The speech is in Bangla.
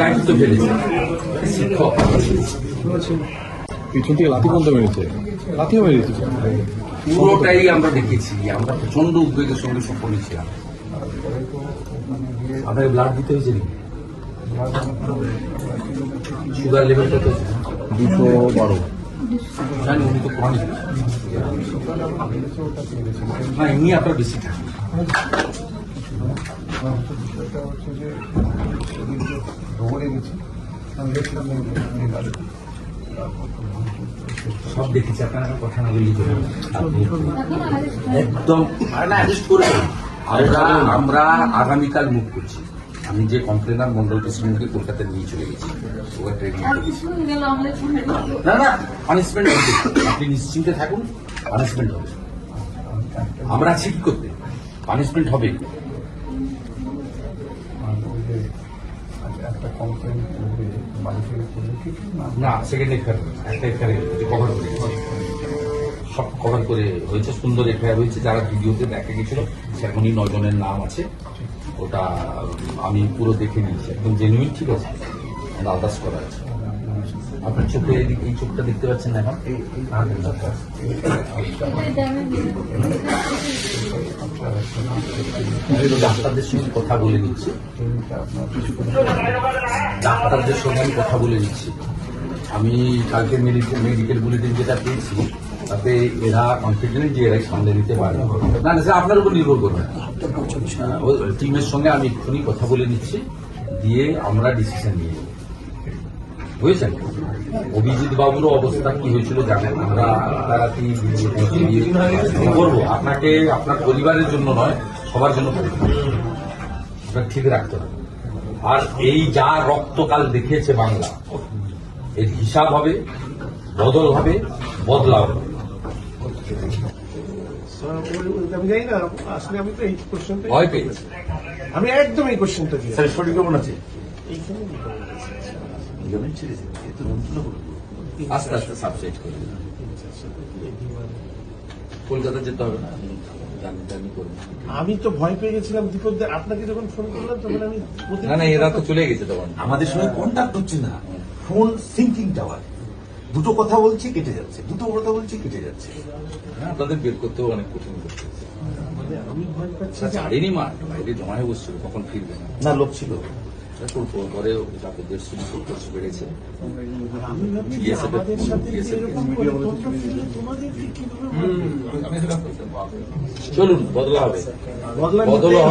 গাড়ি তো ফেলেছে। শিক্ষক। পিছন থেকে লাথি বন্ধ মেরেছে লাথিও মেরেছে পুরোটাই আমরা দেখেছি। আমরা প্রচণ্ড উদ্বেগের সঙ্গে সকলে ছিলাম। আপনাকে ব্লাড দিতে হয়েছে নাকি? সুগার লেভেল কত? দুশো বারো। জানি উনি তো ক্রনিক না এমনি আপনার বেশি থাকে সব দেখেছি আপনারা কথা না চলে একদম। না অ্যারেস্ট করে আমরা আমরা আগামীকাল মুখ করছি। আমি যে কমপ্লেনার মন্ডল প্রেসিডেন্টকে কলকাতায় নিয়ে চলে গেছি ওখানে ট্রেনিং না না পানিশমেন্ট হবে। আপনি নিশ্চিন্তে থাকুন পানিশমেন্ট হবে। আমরা আছি কি করতে পানিশমেন্ট হবে। না সেকেন্ড এফআইআর একটা এফআইআর কভার করে। সব কভার করে হয়েছে, সুন্দর এফআইআর হয়েছে। যারা ভিডিওতে দেখা গেছিল সেরকমই নয় জনের নাম আছে। ওটা আমি পুরো দেখে নিয়েছি। একদম জেনুইন ঠিক আছে? আন্দাজ করা আছে। আপনার চোখে এই চোখটা দেখতে পাচ্ছেন না এখন? ডাক্তারদের সঙ্গে কথা বলে নিচ্ছি। ডাক্তারদের সঙ্গে আমি কথা বলে নিচ্ছি। আমি কালকে মেডিকেল মেডিকেল বুলেটিন যেটা পেয়েছি তাতে এরা কনফিডেন্ট যে এরাই সামনে নিতে পারে না না স্যার আপনার উপর নির্ভর করবে। টিমের সঙ্গে আমি এক্ষুনি কথা বলে নিচ্ছি। দিয়ে আমরা ডিসিশন নিয়ে নেব। বুঝেছেন? অভিজিৎ বাবুর অবস্থা কি হয়েছিল জানেন? আমরা করব? আপনাকে আপনার পরিবারের জন্য নয় সবার জন্য। ঠিক রাখতে হবে। আর এই যা রক্তকাল দেখিয়েছে বাংলা এর হিসাব হবে বদল হবে বদলাও হবে। আমি জানি আসলে আমি তো এই কোশ্চেনটা ভয় পেয়েছে। আমি একদম এই কোশ্চেনটা দিয়ে স্যার শরীর কেমন আছে? লিগামেন্ট ছিঁড়েছে এ তো করবে। আস্তে আস্তে সাবসাইড করে। কলকাতা যেতে হবে না আমি জানি জানি করব। আমি তো ভয় পেয়ে গেছিলাম দীপকদা আপনাকে যখন ফোন করলাম তখন আমি না না এরা তো চলে গেছে তখন। আমাদের সঙ্গে কন্ট্যাক্ট হচ্ছে না। ফোন সিঙ্কিং টাওয়ার দুটো কথা বলছি কেটে যাচ্ছে। দুটো কথা বলছি কেটে যাচ্ছে। হ্যাঁ, আপনাদের বের করতেও অনেক কঠিন করতেছে মানে আমি ভয় পাচ্ছি ছাড়েনি মাঠ বাইরে জমা হয়ে বসছিল কখন ফিরবে? না না লোক ছিল। এখন ফোন করে দেশ সুযোগ বেড়েছে। চলুন বদলা হবে। বদলা হবে।